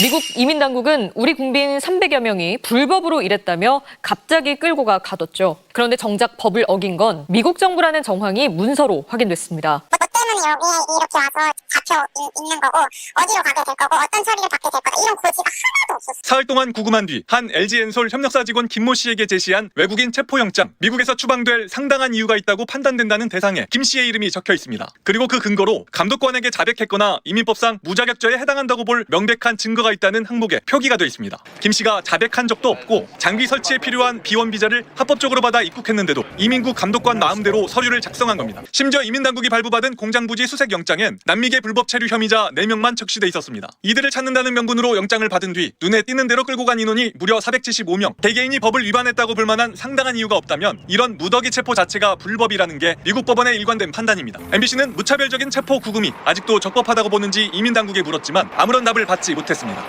미국 이민 당국은 우리 국민 300여 명이 불법으로 일했다며 갑자기 끌고 가 가뒀죠. 그런데 정작 법을 어긴 건 미국 정부라는 정황이 문서로 확인됐습니다. 뭐 때문에 여기에 이렇게 와서 잡혀 이- 있는 거고 어디로 가게 될 거고 어떤 처리를 받게 될 거다 이런 고지가 하나도 사흘 동안 구금한 뒤 한 LG엔솔 협력사 직원 김모 씨에게 제시한 외국인 체포영장. 미국에서 추방될 상당한 이유가 있다고 판단된다는 대상에 김 씨의 이름이 적혀 있습니다. 그리고 그 근거로 감독관에게 자백했거나 이민법상 무자격죄에 해당한다고 볼 명백한 증거가 있다는 항목에 표기가 되어 있습니다. 김 씨가 자백한 적도 없고 장비 설치에 필요한 비원 비자를 합법적으로 받아 입국했는데도 이민국 감독관 마음대로 서류를 작성한 겁니다. 심지어 이민 당국이 발부받은 공장 부지 수색 영장엔 남미계 불법 체류 혐의자 4명만 적시돼 있었습니다. 이들을 찾는다는 명분으로 영장을 받은 뒤 눈에 띄는 대로 끌고 간 인원이 무려 475명. 개개인이 법을 위반했다고 볼 만한 상당한 이유가 없다면 이런 무더기 체포 자체가 불법이라는 게 미국 법원의 일관된 판단입니다. MBC는 무차별적인 체포 구금이 아직도 적법하다고 보는지 이민 당국에 물었지만 아무런 답을 받지 못했습니다.